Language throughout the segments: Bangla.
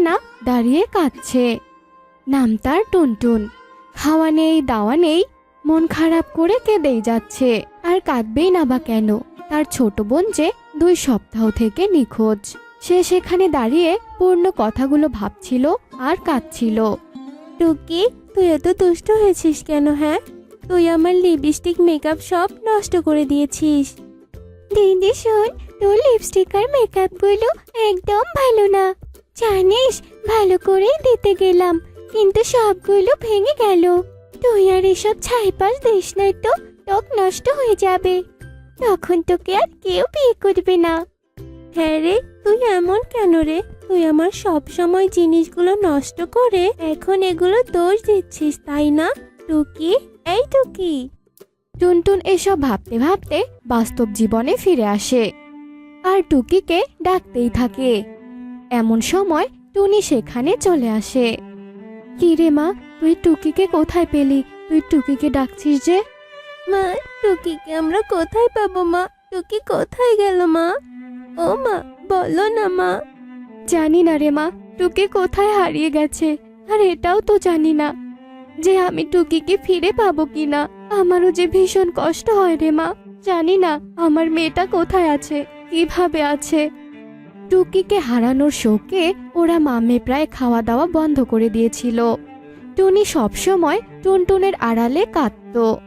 ছানা দাঁড়িয়ে কাঁদছে। নাম তার টুনটুন। খাওয়া নেই দাওয়া নেই মন খারাপ করে কেঁদেই যাচ্ছে। আর কাঁদবেই না বা কেন? তার ছোট বোন যে দুই সপ্তাহ থেকে নিখোঁজ। সে সেখানে দাঁড়িয়ে পূর্ণ কথাগুলো ভাবছিল আর কাঁদছিল। টুকি তুই এত দুষ্ট হয়েছিস কেন হ্যাঁ? তুই আমার লিপস্টিক মেকআপ সব নষ্ট করে দিয়েছিস। দিদি শোন তোর লিপস্টিক আর মেকআপগুলো একদম ভালো না। জানিস ভালো করেই দিতে গেলাম কিন্তু সবগুলো ভেঙে গেল। তুই আর এসব ছাইপাস দিস না তো ত্বক নষ্ট হয়ে যাবে। তখন তোকে আর কেউ বিয়ে করবে না। হ্যাঁ রে তুই এমন কেন রে? তুই আমার সব সময় জিনিসগুলো নষ্ট করে এখন এগুলো দোষ দিচ্ছিস তাই না? টুকি এই টুকি। টুনটুন এসব ভাবতে ভাবতে বাস্তব জীবনে ফিরে আসে। আর টুকিকে ডাকতেই থাকে। এমন সময় টুনি সেখানে চলে আসে। কি রে মা তুই টুকিকে কোথায় পেলি? তুই টুকিকে ডাকছিস যে? মা টুকিকে আমরা কোথায় পাবো মা? টুকি কোথায় গেল মা? ও মা বলো না মা। জানি না রে মা টুকি কোথায় হারিয়ে গেছে? আর এটাও তো জানি না। যে আমি টুকিকে ফিরে পাবো কিনা আমারও যে ভীষণ কষ্ট হয় রে মা। জানি না আমার মেয়েটা কোথায় আছে? কীভাবে আছে? টুকিকে হারানোর শোকে ওরা মামে প্রায় খাওয়া দাওয়া বন্ধ করে দিয়েছিল। টুনি সবসময় টুনটুনের আড়ালে কাঁদত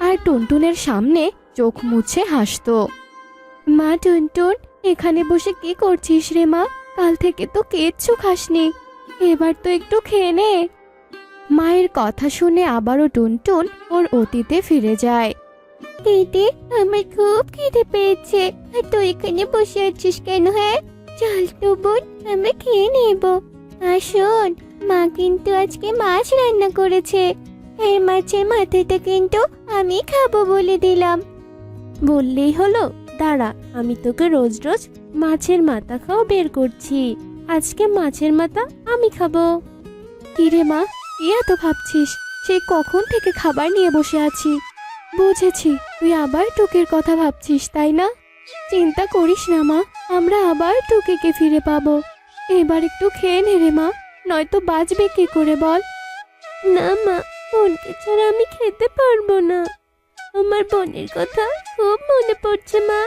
আর টুনটুনের সামনে চোখ মুছে হাসতো। মা টুনটুন, এখানে বসে কি করছিস রে মা? কাল থেকে তো কিচ্ছু খাসনি। এবার তো একটু খেয়ে নে। মায়ের কথা শুনে আবারও টুনটুন ওর অতীতে ফিরে যায়। আমার খুব খিদে পেয়েছে। আর তুই এখানে বসে আছিস কেন হ্যাঁ? চল তো বোন আমরা খেয়ে নেব। আর শোন, মা কিন্তু আজকে মাছ রান্না করেছে। এই মাছের মাথাটা কিন্তু আমি খাব বলে দিলাম। বললেই হলো, দাঁড়া, আমি তোকে রোজ রোজ মাছের মাথা খাওয়া বের করছি। আজকে মাছের মাথা আমি খাব। কি রে মা, কি এত ভাবছিস? সেই কখন থেকে খাবার নিয়ে বসে আছি? বুঝেছি, তুই আবার টুকির কথা ভাবছিস, তাই না? চিন্তা করিস না মা আমরা আবার টুকিকে ফিরে পাবো? এবার একটু খেয়ে নে রে মা, নয়তো বাঁচবে কি করে বল? না মা বোনকে ছাড়া আমি খেতে পারব না। আমার বোনের কথা খুব মনে পড়ছে মা।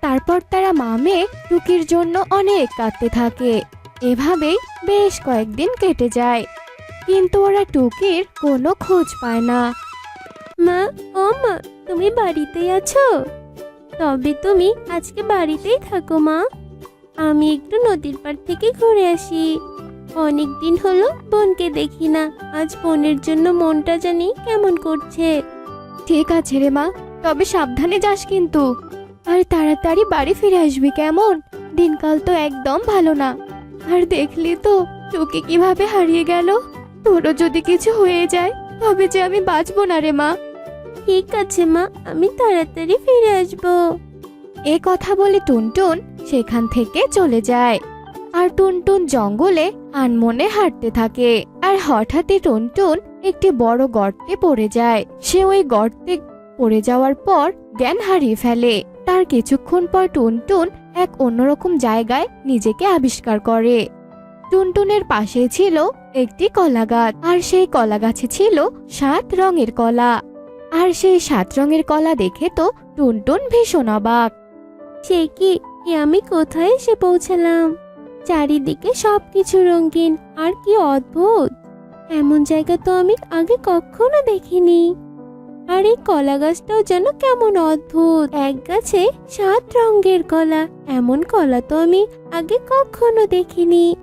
তারপর তারা মামে টুকির জন্য অনেক কাঁদতে থাকে। এভাবেই বেশ কয়েকদিন কেটে যায়। কিন্তু ওরা টুকির কোনো খোঁজ পায় না। মা, ও মা, তুমি বাড়িতেই আছো? তবে তুমি আজকে বাড়িতেই থাকো, মা। আমি একটু নদীর পাড় থেকে ঘুরে আসি। অনেক দিন হলো বোনকে দেখি না। আজ বোনের জন্য মনটা জানি কেমন করছে। ঠিক আছে রে, মা। তবে সাবধানে যাস কিন্তু। আর তাড়াতাড়ি বাড়ি ফিরে আসবি কেমন? দিনকাল তো একদম ভালো না। আর দেখলি তো টুকি কীভাবে হারিয়ে গেল? তোরও যদি কিছু হয়ে যায়, তবে যে আমি বাঁচবো না রে, মা। ঠিক আছে, মা। আমি তাড়াতাড়ি ফিরে আসব। এ কথা বলে টুনটুন সেখান থেকে চলে যায়। আর টুনটুন জঙ্গলে আনমনে হাঁটতে থাকে। আর হঠাৎই টুনটুন একটি বড় গর্তে পড়ে যায়। সে ওই গর্তে পড়ে যাওয়ার পর জ্ঞান হারিয়ে ফেলে। তার কিছুক্ষণ পর টুনটুন এক অন্যরকম জায়গায় নিজেকে আবিষ্কার করে। টুনটুনের পাশে ছিল একটি কলা গাছ আর সেই কলা গাছে ছিল সাত রঙের কলা। আর সেই সাত রঙের কলা দেখে তো টুনটুন ভীষণ অবাক। সে কি? এ আমি কোথায় এসে পৌঁছালাম? চারিদিকে সবকিছু রঙিন, আর কি অদ্ভুত। এমন জায়গা তো আমি আগে কখনো দেখিনি। আর এই কলা গাছটাও যেন কেমন অদ্ভুত। এক গাছে সাত রঙের কলা, এমন কলা তো আমি আগে কখনো দেখিনি।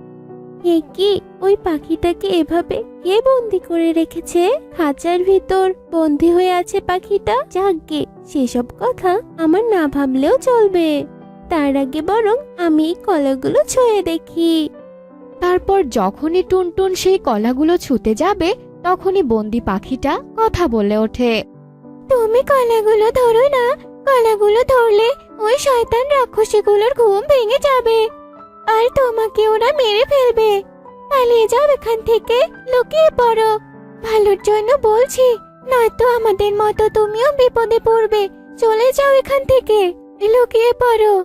এ কি ওই পাখিটাকে এভাবে কে বন্দি করে রেখেছে? খাঁচার ভিতর বন্দি হয়ে আছে পাখিটা? যাকগে সেসব কথা আমার না ভাবলেও চলবে। তার আগে বরং আমি এই কলাগুলো ছুঁয়ে দেখি। তারপর যখনই টুনটুন সেই কলাগুলো ছুতে যাবে তখনই বন্দি পাখিটা কথা বলে ওঠে। তুমি কলাগুলো ধরো না কলাগুলো ধরলে ওই শয়তান রাক্ষসীগুলোর ঘুম ভেঙে যাবে। আর তোমাকে ওরা মেরে ফেলবে। পালিয়ে যাও এখান থেকে, লুকিয়ে পড়ো। ভালোর জন্য বলছি, নয়তো আমাদের মতো তুমিও বিপদে পড়বে। চলে যাও এখান থেকে, লুকিয়ে পড়ো।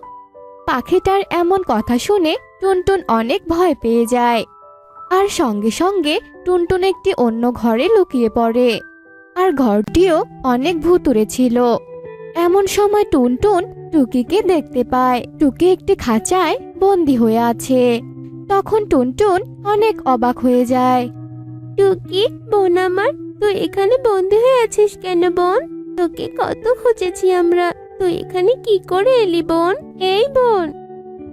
পাখিটার এমন কথা শুনে টুনটুন অনেক ভয় পেয়ে যায়। আর সঙ্গে সঙ্গে টুনটুন একটি অন্য ঘরে লুকিয়ে পড়ে। আর ঘরটিও অনেক ভুতুরে ছিল। এমন সময় টুনটুন টুকিকে দেখতে পায়। টুকি একটি খাঁচায় বন্দি হয়ে আছে। তখন টুনটুন অনেক অবাক হয়ে যায়। টুকি বোন আমার তুই এখানে বন্দি হয়ে আছিস কেন বোন? তোকে কত খুঁজেছি আমরা। তুই এখানে কি করে এলি বোন? এই বোন।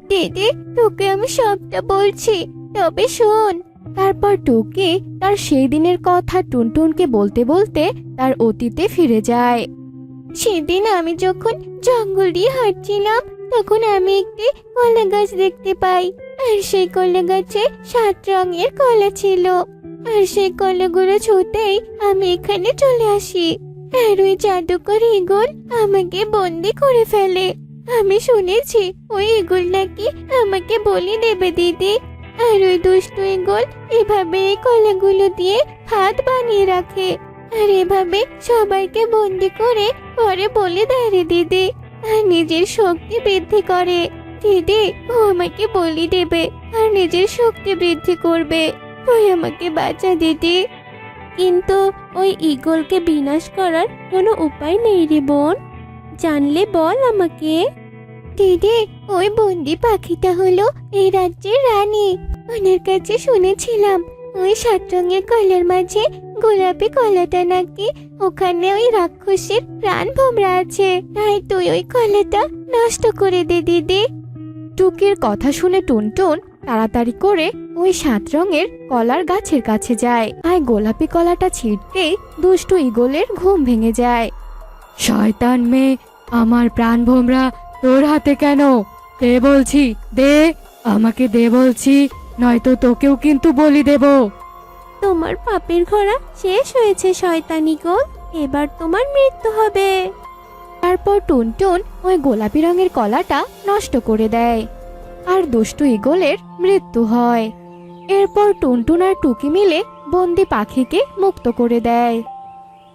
দিদি তোকে আমি সবটা বলছি। তবে শোন। তারপর টুকি তার সেই দিনের কথা টুনটুনকে বলতে বলতে তার অতীতে ফিরে যায়। সেদিন আমি যখন জঙ্গল দিয়ে হাঁটছিলাম, তখন আমি একটি কলা গাছ দেখতে পাই। আর সেই কলা গাছে সাত রঙের কলা ছিল। আর সেই কলাগুলো ছুতেই আমি এখানে চলে আসি। আর ওই জাদুকর ইগল আমাকে বন্দি করে ফেলে। আমি শুনেছি ওই ইগল নাকি আমাকে বলি দেবে, দিদি। আর ওই দুষ্টু ইগল এভাবে এই কলাগুলো দিয়ে হাত বানিয়ে রাখে। আর এভাবে সবাইকে বন্দি করে পরে বলে রে দিদি। আর নিজের শক্তি বৃদ্ধি করে। দিদি, ও আমাকে বলি দেবে। আর নিজের শক্তি বৃদ্ধি করবে। তুই আমাকে বাঁচা দিদি। কিন্তু ওই ইগলকে বিনাশ করার কোনো উপায় নেই রে বোন। জানলে বল আমাকে। দিদি, ওই বন্দি পাখিটা হলো এই রাজ্যের রানী। ওনার কাছে শুনেছিলাম, ওই সাত রঙের কলার মাঝে গোলাপি কলাটা নাকি ওখানে ওই রাক্ষসের প্রাণ ভোমরা আছে। তাই তুই ওই কলাটা নষ্ট করে দে, দিদি। টুকির কথা শুনে টুনটুন তাড়াতাড়ি করে ওই সাত রঙের কলার গাছের কাছে যায়। আর গোলাপি কলাটা ছিঁড়তেই দুষ্টু ইগলের ঘুম ভেঙে যায়। শয়তান মেয়ে, আমার প্রাণ ভোমরা তোর হাতে কেন? দে বলছি, দে, আমাকে দে বলছি, নয়তো তোকেও কিন্তু বলি দেব। তোমার পাপের ঘোড়া শেষ হয়েছে, শয়তান ইগল এবার তোমার মৃত্যু হবে। তারপর টুনটুন ওই গোলাপি রঙের কলাটা নষ্ট করে দেয় আর দুষ্টু ইগলের মৃত্যু হয়। এরপর টুনটুন আর টুকি মিলে বন্দি পাখিকে মুক্ত করে দেয়।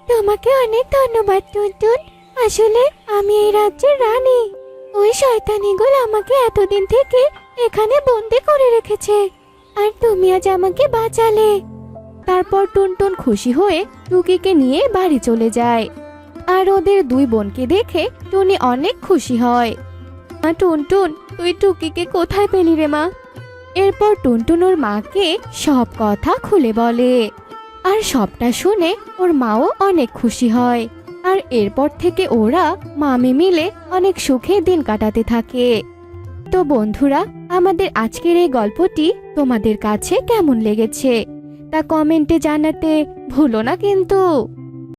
তোমাকে অনেক ধন্যবাদ, টুনটুন। আসলে আমি এই রাজ্যের রানী। ওই শয়তান ইগল আমাকে এতদিন থেকে এখানে বন্দি করে রেখেছে। আর তুমি আজ আমাকে বাঁচালে। তারপর টুনটুন খুশি হয়ে টুকিকে নিয়ে বাড়ি চলে যায়। আর ওদের দুই বোনকে দেখে টুনি অনেক খুশি হয়। মা, টুনটুন, তুই টুকিকে কোথায় পেলি রে মা? এরপর টুনটুন ওর মাকে সব কথা খুলে বলে। আর সবটা শুনে ওর মাও অনেক খুশি হয়। আর এরপর থেকে ওরা মামে মিলে অনেক সুখে দিন কাটাতে থাকে। তো বন্ধুরা, আমাদের আজকের এই গল্পটি তোমাদের কাছে কেমন লেগেছে? তা কমেন্টে জানাতে ভুলো না কিন্তু।